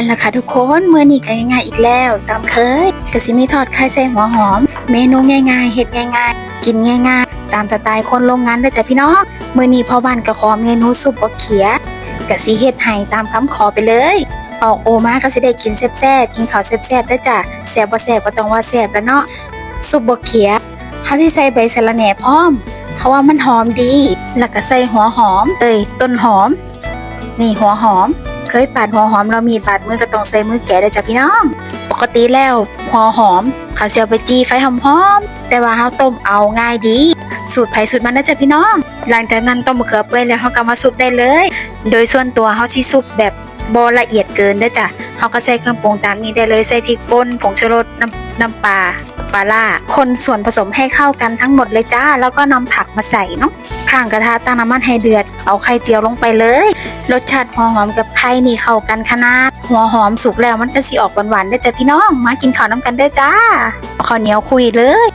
นั่นแหละค่ะทุกคนเมื่อนี้ก็ง่ายๆอีกแล้วตามเคยกะสิมีทอดไข่ใส่หัวหอม เมนูง่ายๆเฮ็ดง่ายๆ กินง่ายๆ ตามสไตล์คนโรงงานเด้จ้ะพี่น้องมื้อนี้พ่อบ้านก็ขอเมนูซุปบักเขียกะสิเฮ็ดให้ตามคำขอไปเลยออกโอมาก็สิได้กินแซ่บๆกินข้าวแซ่บๆเด้จ้ะแซ่บบ่แซ่บก็ต้องว่าแซ่บแล้วเนาะซุปบักเขียเฮาสิใส่ใบสะระแหน่พร้อม เพราะว่ามันหอมดี แล้วก็ใส่หัวหอม เอ้ยต้นหอม นี่หัวหอม เคยปาดหัวหอมเรามีดบาดมือก็ต้องใส่มือแกะเลยจ้ะพี่น้อง ปกติแล้วหัวหอมเขาเสียไปจีไฟหอมๆแต่ว่าเขาต้มเอาง่ายดี สูตรไผ่สูตรมันนะจ๊ะพี่น้อง หลังจากนั้นต้มมะเขือเปื่อยแล้วเขาก็มาซุปได้เลย โดยส่วนตัวเขาที่ซุปแบบบละเอียดเกินเด้จ้ะเขาก็ใส่เครื่องปรุงตามนี้ได้เลยใส่พริกป่นผงชูรสน้ำน้ำปลาปลาล่า คนส่วนผสมให้เข้ากันทั้งหมดเลยจ้า แล้วก็นำผักมาใส่เนาะข้างกระทะตั้งน้ำมันให้เดือด เอาไข่เจียวลงไปเลย รสชาติหัวหอมกับไข่นี่เข้ากันขนาด หัวหอมสุกแล้วมันจะสีออกหวานๆได้จ้ะพี่น้อง มากินข้าวน้ำกันได้จ้าเอาข้าวเหนียวคุยเลย